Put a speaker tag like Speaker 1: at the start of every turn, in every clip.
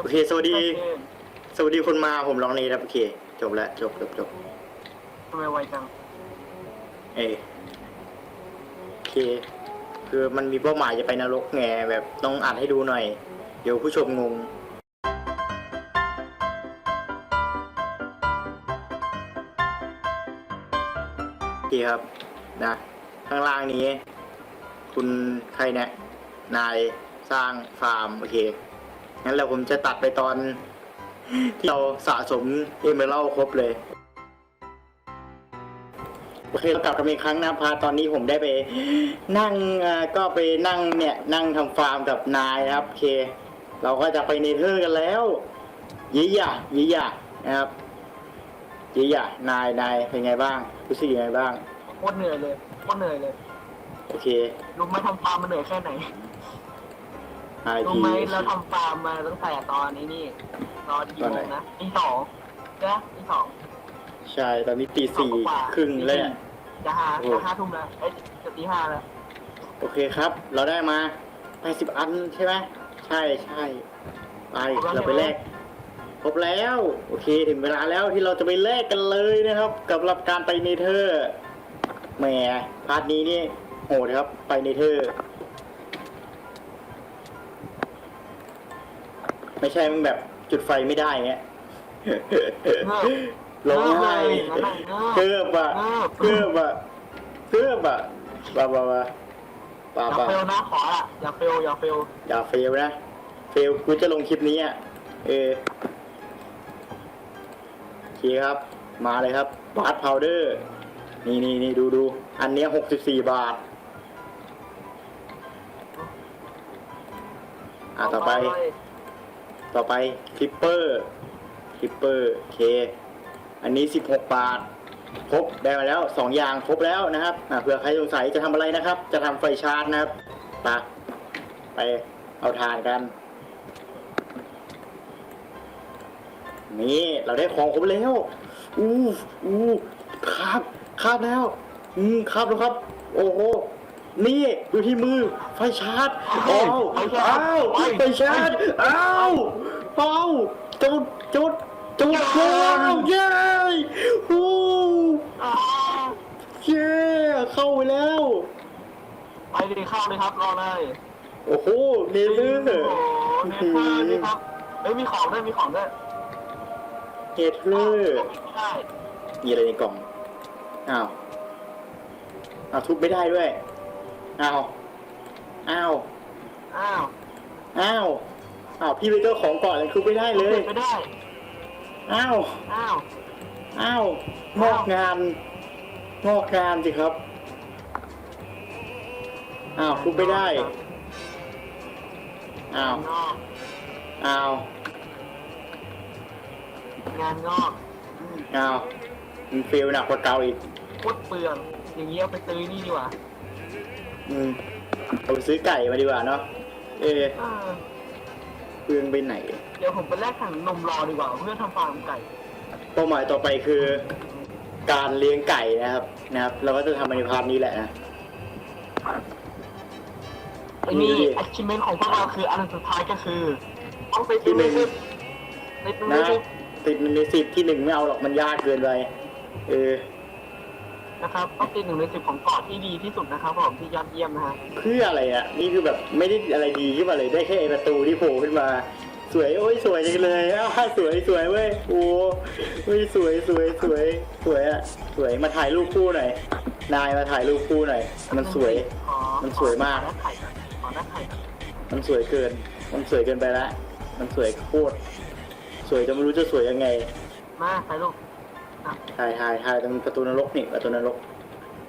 Speaker 1: โอเคสวัสดี สวัสดีคนมาผมลองนี้ครับโอเค จบแล้วจบจบจบ
Speaker 2: ทำไมไวจัง
Speaker 1: เออโอเค คือมันมีเป้าหมายจะไปนรกไงแบบต้องอ่านให้ดูหน่อย เดี๋ยวผู้ชมงงโอเคครับนะข้างล่างนี้ คุณใครเนี่ยนายสร้างฟาร์ม โอเค งั้นเราผมจะตัดไปตอนที่เราสะสมเอเมอรัลครบเลย โอเคเรากลับกันอีกครั้งนะพาตอนนี้ผมได้ไป นั่งอ่าก็ไปนั่งเนี่ยนั่งทำฟาร์มกับนายนะครับโอเค เราก็จะไปเนเธอร์กันแล้วยี่หยะยี่หยะนะครับยี่หยะนายนายเป็นไงบ้างรู้สึกยังไงบ้าง
Speaker 2: โคตรเหนื่อยเลยโคตรเหนื่อยเลย
Speaker 1: โอเค
Speaker 2: รู้ไหมทำฟาร์มมันเหนื่อยแค่ไหน
Speaker 1: นาย
Speaker 2: รู้
Speaker 1: พี
Speaker 2: ไหมเราทำฟาร์มมาตั้งแต่ตอนนี้นี่ตอนกี่โมงนะตีสองใช่ไหมตีสอง
Speaker 1: ใช่ ตอนนี้ตีสี่
Speaker 2: กว่า
Speaker 1: ครึ่งแล้วเนี่ย
Speaker 2: จะห้า
Speaker 1: โอ้
Speaker 2: จะห้าทุ่มแล้วเอ้ยจะตีห้าแล้ว
Speaker 1: โอเคครับ เราได้มา80อันใช่ไหมใช่ใช่ไปเราไปแลกครบแล้ว โอเค ถึงเวลาแล้วที่เราจะไปแลกกันเลยนะครับ กับรับการไปเนเธอร์แหมพาร์ทนี้นี่โหดครับไปเนเธอร์ ไม่ใช่มึงแบบจุดไฟไม่ได้เงี้ยร้องไห้เกิบอะเกิบอะเกิบอะบ้าบ้าบ้าบ้า
Speaker 2: อย่า
Speaker 1: บ้า
Speaker 2: เฟลนะขอละอย่าเฟลอย่าเฟล
Speaker 1: อย่าเฟลนะเฟลกูจะลงคลิปนี้อะเออโอเคครับ มาเลยครับบาร์พาวเดอร์นี่นี่นี่ดูดูอันเนี้ยหกสิบสี่บาท อะต่อไป ต่อไปคลิปเปอร์คลิปเปอร์เค อันนี้สิบหกบาท ครบได้มาแล้วสองอย่างครบแล้วนะครับเผื่อใครสงสัยจะทำอะไรนะครับ จะทำไฟชาร์จนะครับไปไปเอาทานกัน นี่เราได้ของครบแล้ว อู้อู้ครับครับแล้ว อืมครับแล้วครับ โอ้โห นี่ดูที่มือไฟชาร์จอ้าวอ้าวไฟชาร์จอ้าวอ้าวจุดจุดจุดว้าวเย้ฮู้
Speaker 2: อ่า
Speaker 1: เย้เข้าไปแล้ว
Speaker 2: ไปดีเข้าเลยครับรอเลย
Speaker 1: โอ้โหเนเธอร์
Speaker 2: โอ้โหเนเธอร์นี่ครับเอ้ยมีของด้วยมีของด้วย
Speaker 1: เนเธอร์
Speaker 2: ไม่ได้
Speaker 1: มีอะไรในกล่องอ้าวอ้าวทุบไม่ได้ด้วย อ้าวอ้าว
Speaker 2: อ้าว
Speaker 1: อ้าวอ้าวพี่ไปเจ้าของก่อนเลยทุบไม่ได้เลย
Speaker 2: ไม่ได้
Speaker 1: อ้าว
Speaker 2: อ้าว
Speaker 1: อ้าวงอกงานงอกงานสิครับ อ้าวทุบไม่ได้ อ้าว
Speaker 2: งอก
Speaker 1: อ้าว
Speaker 2: งานงอกอืม
Speaker 1: อ้าวมันเฟลหนักกว่าเก่าอีก
Speaker 2: โคตรเปลือง อย่างนี้เอาไปซื้อนี่ดีกว่า
Speaker 1: อืมเอาไปซื้อไก่มาดีกว่าเนาะเออ
Speaker 2: เออ
Speaker 1: เปลืองไปไหน
Speaker 2: เดี๋ยวผมไปแลกถังนมรอดีกว่า เพื่อทำฟาร์มไก่
Speaker 1: เป้าหมายต่อไปคือ การเลี้ยงไก่นะครับนะครับ เราก็จะทำในพาร์ทนี้แหละนะ
Speaker 2: ไอ้นี่
Speaker 1: ดูดิ
Speaker 2: achievement ของพวกเราคืออันสุดท้ายก็คือ ต้องไป
Speaker 1: ที่หนึ่ง
Speaker 2: ในตัว
Speaker 1: นะ
Speaker 2: นี้
Speaker 1: ติดหนึ่งในสิบที่หนึ่งไม่เอาหรอกมันยากเกินไปเออ
Speaker 2: นะครับต้องติดหนึ่งในสิบของเกาะที่ดีที่สุดนะครับผมที่ยอดเยี่ยมนะฮะ
Speaker 1: เพื่ออะไรอะ นี่คือแบบไม่ได้อะไรดีขึ้นมาเลยได้แค่ไอ้ประตูที่โผล่ขึ้นมา สวยโอ้ยสวยจังเลยอ้าวสวยสวยเว้ยโอ้เฮ้ยสวยสวยสวยสวยอะสวยมาถ่ายรูปคู่หน่อยนายมาถ่ายรูปคู่หน่อย มันสวย
Speaker 2: ขอ
Speaker 1: มันสวยมาก
Speaker 2: ขอหน้าไข่ก่อนขอหน้าไข่ก่อน
Speaker 1: มันสวยเกิน มันสวยเกินไปละ มันสวยโคตรสวยจนไม่รู้จะสวยยังไง
Speaker 2: มาใส่ลูก อะ
Speaker 1: ถ่ายถ่ายถ่ายตรงประตูนรกนี่ประตูนรก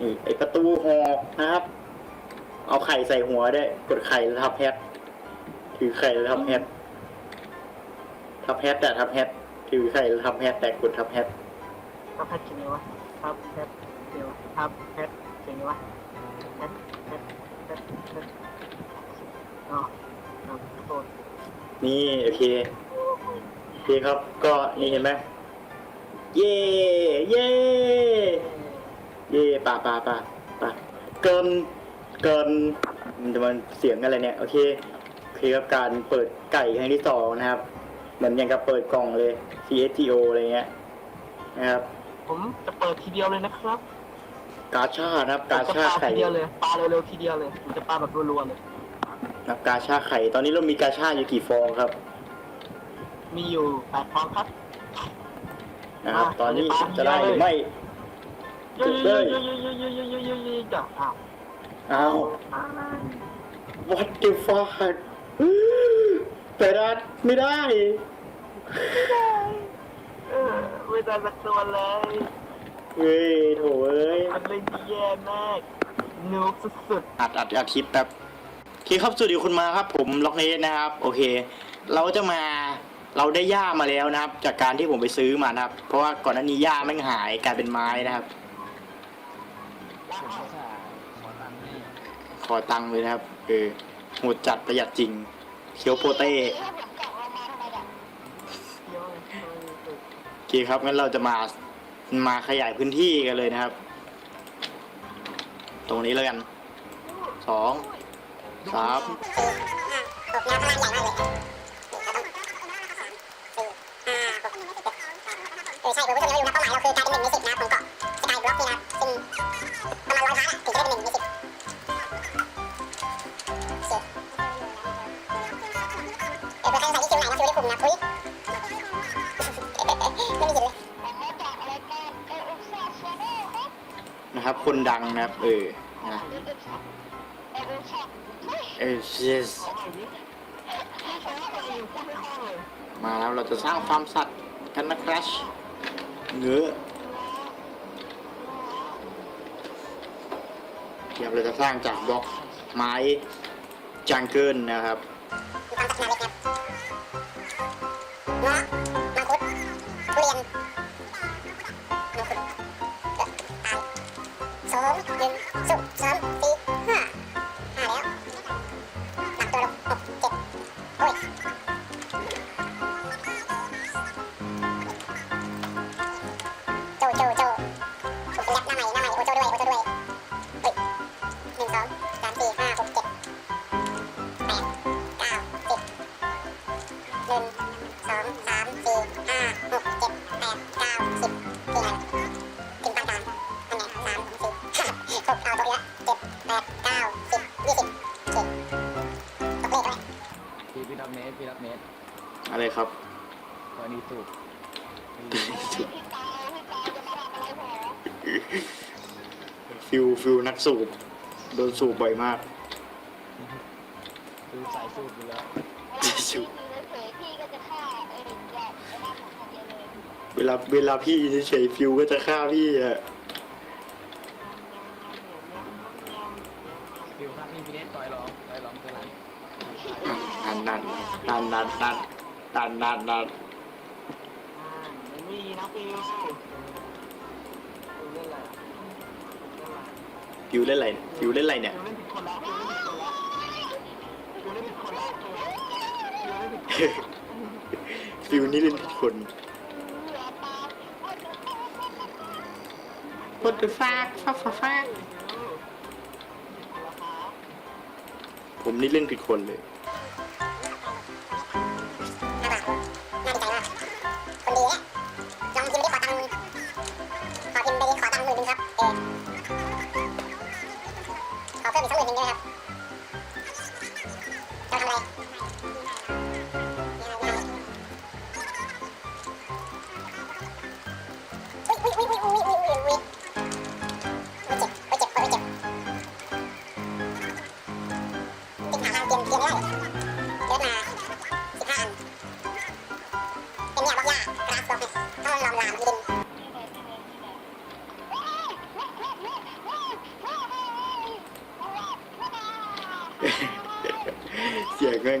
Speaker 1: นี่ไอประตูหอกนะครับ เอาไข่ใส่หัวได้กดไข่แล้วทับแฮทถือไข่แล้วทับแฮททับแฮทแต่ทับแฮทถือไข่แล้วทับแฮทแต่กดทับแฮท
Speaker 2: ครับแพทเขียนไงวะครับแพทเดี๋ยวครับแพทเขียนไงวะแพทแพทแพทแพทอ๋ออ๋อขอโทษ
Speaker 1: นี่โอเคโอเคครับ ก็นี่เห็นไหม เย่เย่เย่ป่าป่าป่าป่าเกินเกินมันจะมันเสียงอะไรเนี่ย โอเคโอเคครับการเปิดไก่ครั้งที่สองนะครับ เหมือนอย่างกับเปิดกล่องเลย CSGO อะไรเงี้ยนะครับ
Speaker 2: ผมจะเปิดทีเดียวเลยนะครับ
Speaker 1: กาชานะครับ กาชา
Speaker 2: ปา
Speaker 1: ไข่
Speaker 2: ทีเดียวเลยปาเร็วๆทีเดียวเลยผมจะปาแบบรัวๆเลย
Speaker 1: นะครับกาชาไข่ ตอนนี้เรามีกาชาอยู่กี่ฟองครับ
Speaker 2: มีอยู่แปดฟองครับ
Speaker 1: นะครับตอนนี้จะได้หรือไม่จุดเลย
Speaker 2: จับภาพ
Speaker 1: อ้าว what the fuck แต่ได้ไม่ได้ ไม่ได้
Speaker 2: เออไม่ได้สักตัวเลย
Speaker 1: เฮ้ยโถเอ้ย
Speaker 2: อันเลยแย่มากนุกสุดๆ
Speaker 1: อัดอัดอัดคลิปแป๊บคลิปครับสวัสดีคุณมาครับ ผมล็อกเนสนะครับ โอเค เราจะมา เราได้หญ้ามาแล้วนะครับ จากการที่ผมไปซื้อมานะครับ เพราะว่าก่อนหน้านี้หญ้าแม่งหายกลายเป็นไม้นะครับ
Speaker 3: ผมก็จะขอตังค์ให้
Speaker 1: ขอตังค์เลยนะครับเออโหดจัดประหยัดจริงเคียวโปเต้
Speaker 2: ๆเดี๋ยวเออ
Speaker 1: โอเคครับงั้นเราจะมามาขยายพื้นที่กันเลยนะครับ ตรงนี้แล้วกันสองสาม
Speaker 4: เป็นหนึ่งในสิบนะของเกาะสกายบล็อกนี่นะซึ่งประมาณร้อยล้านอะถึงจะได้เป็นหนึ่งในสิบเออเพื่อใครสงสัยที่คิวไหนนะคิวได้คุมนะทุยไม่มีสิทธิ์เลย
Speaker 1: นะครับ คนดังนะครับ เออนะเออ yes มาแล้วเราจะสร้างฟาร์มสัตว์กันนะครับเงื้อ เดี๋ยวเราจะสร้างจากบล็อกไม้จังเกิลนะครับ
Speaker 4: มีความพัฒนาเล็กนะครับเงาะมังคุดทุเรียนมังคุดตายสองหนึ่งสุกสาม สูบโด
Speaker 3: นสูบ
Speaker 1: บ่อยมาก
Speaker 3: คือสายสูบอยู่แล้ว
Speaker 1: สูบเวลาเวลาพี่เฉยๆฟิวก็จะฆ่าพี่อะ
Speaker 3: ฟิวครับพี่พี่เนสต่อยร้องต่อยร้องเท่าไหร่
Speaker 1: นั่นนั่นนั่นนั่นนั่นนั่นนั่นนั่น
Speaker 2: อ่าไม่มีนะฟิวฟิวเล่นอะไร
Speaker 1: พิวเล่นอะไรพิวเล่นอะไรเนี่ย
Speaker 2: ฟิวนี่เล่นผิดคน
Speaker 1: What the fuck fuck fuck fuck ผมนี่เล่นผิดคนเลย
Speaker 4: เสี่ยบล็อกหญ้ากราฟบล็อกเนี่ยต้องลอมลามมีดิน
Speaker 1: เสียงแม่ง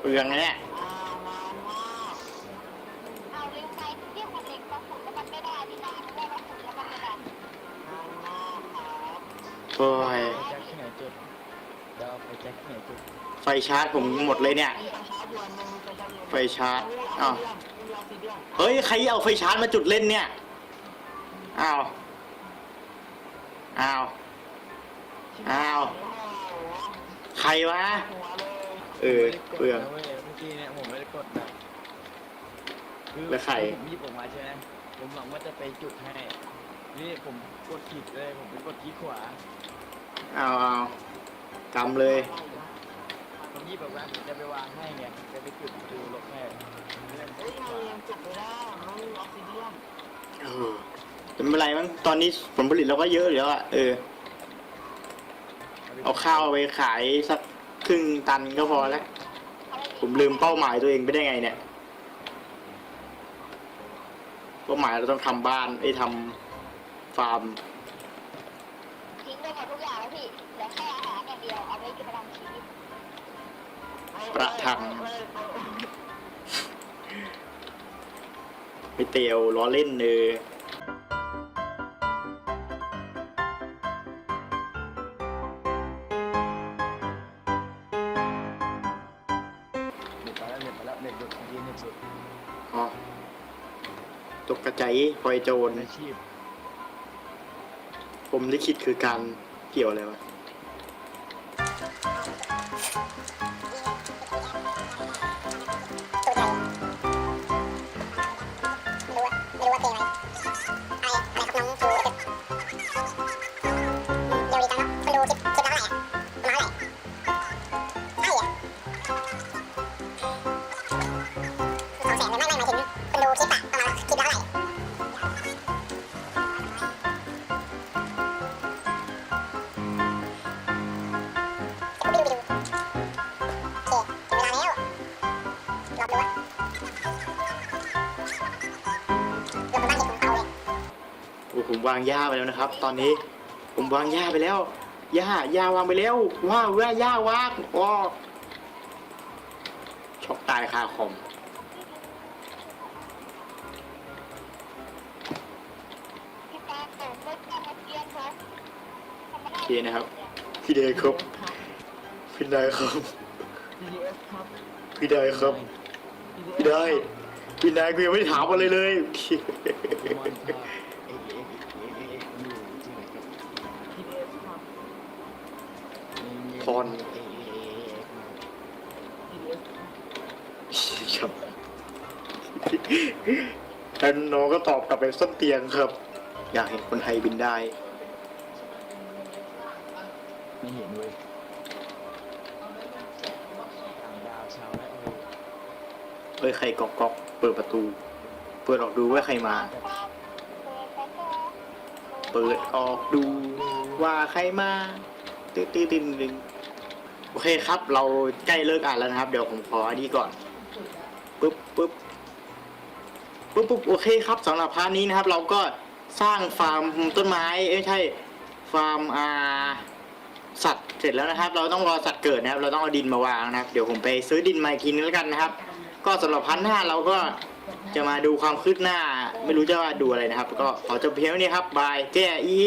Speaker 2: เป
Speaker 4: ลือ
Speaker 1: งนะเนี่ยโอ้ย
Speaker 3: แจ็คที่ไหนจุดเดี๋ยวเอาไปแจ็คที่ไหนจุด
Speaker 1: ไฟชาร์จผมหมดเลยเนี่ย ไฟชาร์จอ้าวเฮ้ย ใครเอาไฟชาร์จมาจุดเล่นเนี่ย อ้าว อ้าว อ้าว ใครวะ เออเปลือง
Speaker 3: เว้ยเมื่อกี้เนี่ยผมไม่ได้กดนะคือ
Speaker 1: แล้วใคร
Speaker 3: ผมหยิบออกมาใช่ไหมผมหวังว่าจะไปจุดให้ นี่ผมกดผิดเลย ผมไปกดที่ขวา
Speaker 1: เอาเอากำเลย
Speaker 3: ผมหยิบออกมาผมจะไปวางให้ไงจะไปจุดดูลบให้เล่น
Speaker 2: เฮ้ยทำไมยังเก็บไม่ได้มันไม่มีออกซิเดียน
Speaker 1: เออแต่ไม่เป็นไรมั้งตอนนี้ผลผลิตเราก็เยอะอยู่แล้วอะเออ เอาข้าวไปขายสัก ครึ่งตันก็พอแล้ว ผมลืมเป้าหมายตัวเองไปได้ไงเนี่ย เป้าหมายเราต้องทำบ้านไอ้ยทำฟาร์ม
Speaker 4: ทิ้งไปหมดทุกอย่างแล้วพี่เหลือแค่อาหารอย่างเดียวเอาไว้กินประทังชีวิต
Speaker 1: ประทัง ไปเตียวล้อเล่นเนอ ใจปล่อยโจร
Speaker 3: อาชีพ
Speaker 1: ผมลิขิตคือการเกี่ยวอะไรวะ
Speaker 4: ผม
Speaker 1: วางหญ้าไปแล้วนะครับ ตอนนี้ผมวางหญ้าไปแล้วหญ้าหญ้าวางไปแล้วว้าวว่าหญ้าวางอ้อช็อกตายคาคอม
Speaker 4: พี่นมาเกียร์ครับ
Speaker 1: โอเคนะครับพี่เดย์ครับพี่นายครับ
Speaker 2: ดีเอสครับ
Speaker 1: พี่นายครับพี่ได้พี่นายกูยังไม่ถามอะไรเลย
Speaker 3: พร
Speaker 2: เอ็
Speaker 3: กเอ็กเอ็ก
Speaker 2: ดีเอส
Speaker 1: ครับแล้วน้องก็ตอบกลับไปส้นเตียงครับ อยากเห็นคนไทยบินได้
Speaker 3: ไม่เห็นเว้ยต่างดาวชาวและโอ
Speaker 1: เอ้ยใครก๊อกก๊อกเปิดประตู เปิดออกดูว่าใครมา เปิดออกดูว่าใครมาตื้อตื้อตึงตึง โอเคครับ เราใกล้เลิกอ่านแล้วนะครับ เดี๋ยวผมขออันนี้ก่อนปึ๊บปึ๊บปึ๊บปึ๊บโอเคครับสำหรับพาร์ทนี้นะครับ เราก็สร้างฟาร์มต้นไม้เอ้ยไม่ใช่ฟาร์มอ่าสัตว์เสร็จแล้วนะครับ เราต้องรอสัตว์เกิดนะครับ เราต้องเอาดินมาวางนะครับ เดี๋ยวผมไปซื้อดินมาอีกทีนึงแล้วกันนะครับ ก็สำหรับพันหน้าเราก็จะมาดูความคืบหน้า ไม่รู้จะว่าดูอะไรนะครับ ก็ขอจบเพียงนี้ครับบายแจ้อี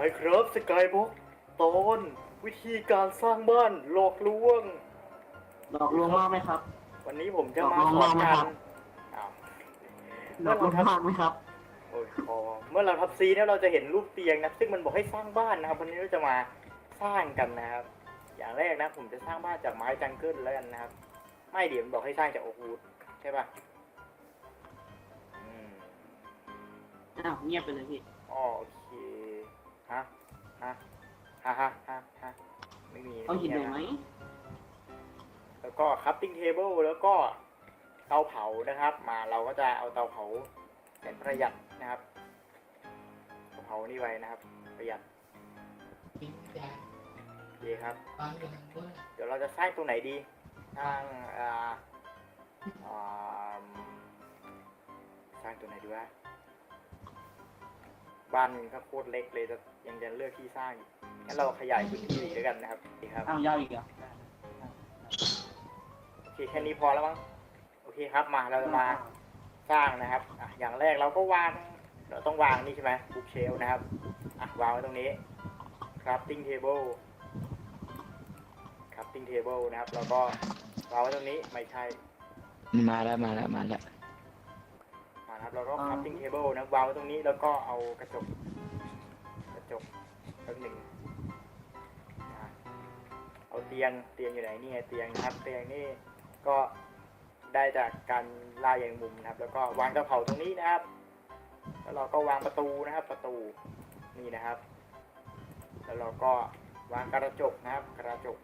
Speaker 1: นะครับไมครับสกายบ็อกตอนวิธีการสร้างบ้านหลอกลวง
Speaker 2: หลอกลวงมากไหมครับ
Speaker 1: วันนี้ผมจะมา
Speaker 2: หลอกล
Speaker 1: ส
Speaker 2: ว
Speaker 1: องน
Speaker 2: มากไหม
Speaker 1: กั
Speaker 2: ครั
Speaker 1: น
Speaker 2: บ
Speaker 1: อ้าว
Speaker 2: หลอกลวงมากไหมครับ
Speaker 1: โอ้ยคอเมื่อเราทับซีเนี่ยเราจะเห็นรูปเตียงนะ ซึ่งมันบอกให้สร้างบ้านนะครับ วันนี้เราจะมาสร้างกันนะครับ อย่างแรกนะ ผมจะสร้างบ้านจากไม้จังเกิลแล้วกันนะครับ ไม่เดี๋ยวมันบอกให้สร้างจากโอ๊กวูดใช่ปะอืม
Speaker 2: อ้าวเงียบไปเลยพี่
Speaker 1: อ๋อโอเค ฮะฮะฮะฮะฮะฮะไม่มี
Speaker 2: เอาหินหน่อยไหม
Speaker 1: แป๊บแล้วก็คัพติ้งเทเบิลแล้วก็เตาเผานะครับ มาเราก็จะเอาเตาเผาแสนประหยัดนะครับเตาเผานี่ไว้นะครับ ประหยัด
Speaker 5: ปิ้งย่าง
Speaker 1: โอเคครับ
Speaker 5: บางอย่างด้วย
Speaker 1: เดี๋ยวเราจะสร้างตรงไหนดีสร้างอ่าอ่าสร้างตัวไหนดีวะ บ้านมันก็โคตรเล็กเลยแต่ยังจะเลือกที่สร้างอยู่งั้นเราขยายพื้นที่ด้วยกันนะครับดีครับ
Speaker 2: อ้าวยาวอีกเหรอ
Speaker 1: โอเคแค่นี้พอแล้วมั้งโอเคครับมาเราจะมาสร้างนะครับอะอย่างแรกเราก็วางเราต้องวางนี่ใช่ไหมบุ๊กเชลนะครับอะวางไว้ตรงนี้ crafting table crafting table นะครับ แล้วก็วางไว้ตรงนี้ไม่ใช่
Speaker 3: มาแล้วมาแล้วมาแล้ว
Speaker 1: มานะครับแล้วก็ crafting table นะวางไว้ตรงนี้แล้วก็เอากระจก กระจกแป๊บหนึ่งอะเอาเตียงเตียงอยู่ไหนนี่ไงเตียงนะครับเตียงนี่ก็ได้จากการล่าแยงมุมนะครับ แล้วก็วางกระเพราตรงนี้นะครับ แล้วเราก็วางประตูนะครับ ประตูนี่นะครับ แล้วเราก็วางกระจกนะครับ กระจก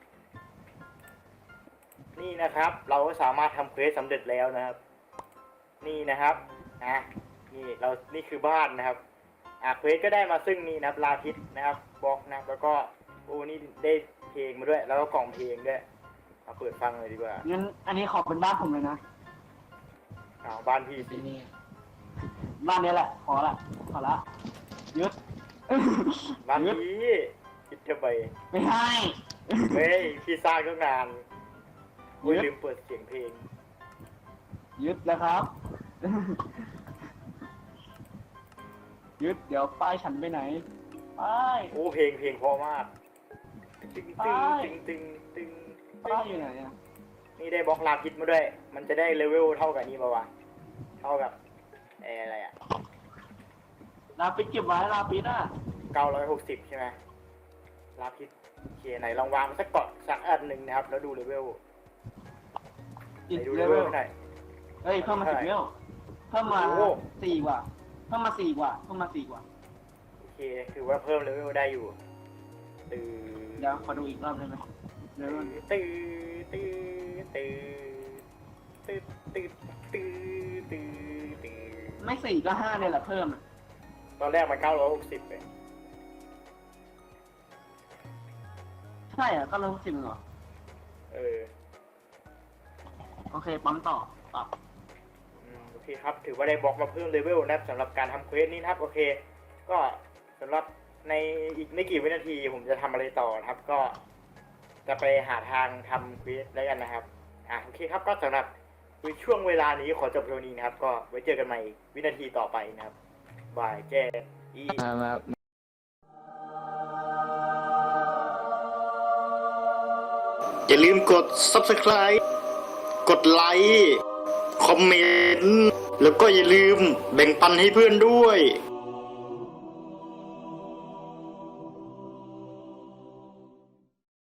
Speaker 1: นี่นะครับ เราก็สามารถทำเควสสำเร็จแล้วนะครับ นี่นะครับ นะนี่เรานี่คือบ้านนะครับอะเควสก็ได้มาซึ่งนี่นะครับลาพิษนะครับบล็อกนะครับแล้วก็โอ้นี่ได้เพลงมาด้วย แล้วก็กล่องเพลงด้วยมาเปิดฟังเลยดีกว่า
Speaker 2: งั้นอันนี้ขอเป็นบ้านผมเลยนะ
Speaker 1: อ้าวบ้านพี่สิ
Speaker 5: ที่นี่
Speaker 2: บ้านนี้แหละ ขอละขอละยึด
Speaker 1: บ้านพี่คิดจะไป
Speaker 2: ไม่ให้
Speaker 1: เฮ้ยพี่สร้างตั้งนานโอ้ย
Speaker 2: ยึด
Speaker 1: ลืมเปิดเสียงเพลง
Speaker 2: ยึดแล้วครับ ยึดเดี๋ยวป้ายฉันไปไหนป้าย
Speaker 1: โอ้เพลงเพลงเพราะมากตึงตึง
Speaker 2: ไป
Speaker 1: ตึงตึงตึง
Speaker 2: ป้ายอยู่ไหนอะ
Speaker 1: นี่ได้บล็อกลาพิษมาด้วย มันจะได้เลเวลเท่ากับนี่ปะวะเท่ากับเอออะไรอะ
Speaker 2: ลาปิดเก็บไว้ลาปิดอะ
Speaker 1: เก้าร้อยหกสิบใช่ไหมลาพิษโอเคไหนลองวางมันสักเกาะสักอันหนึ่งนะครับ แล้วดูเลเวล
Speaker 2: อีก
Speaker 1: ไหนดู
Speaker 2: เล
Speaker 1: เล
Speaker 2: เว
Speaker 1: เว
Speaker 2: ล
Speaker 1: ลหน่อย
Speaker 2: เฮ้ยเพิ่มมาสิบเลเวลเพิ่มมา
Speaker 1: โอ้โห
Speaker 2: สี่กว่าเพิ่มมาสี่กว่าเพิ่มมาสี่กว่า
Speaker 1: โอเค ถือว่าเพิ่มเลเวลได้อยู่ตื้อ
Speaker 2: เดี๋ยวขอดูอีกรอบได้ไหมเลเวล
Speaker 1: ตื้อตื้อตื้อตื้อตื้อตื้อตื้อตื้อ
Speaker 2: ไม่สี่ก็ห้าเนี่ยแหละเพิ่มอะ
Speaker 1: ตอนแรกมันเก้าร้อยหกสิบเลย
Speaker 2: ใช่อะก็เริ่มสิบเหรอ
Speaker 1: เออ
Speaker 2: โอเคปั๊มต่อปรับ
Speaker 1: อืมโอ เคครับถือว่าได้บล็อกมาเพิ่มเลเวลนะครับสำหรับการทำเควสนี้นะครับโอเค ก็สำหรับในอีกไม่กี่วินาที ผมจะทำอะไรต่อนะครับ ก็จะไปหาทางทำเควสแล้วกันนะครับอะโอเคครับก็สำหรับช่วงเวลานี้ขอจบเท่านี้นะครับ ก็ไว้เจอกันใหม่วินาทีต่อไปนะครับบายแจ้อี
Speaker 3: มามา
Speaker 1: อย่าลืมกด subscribe กดไลค์ คอมเมนต์ แล้วก็อย่าลืมแบ่งปันให้เพื่อนด้วย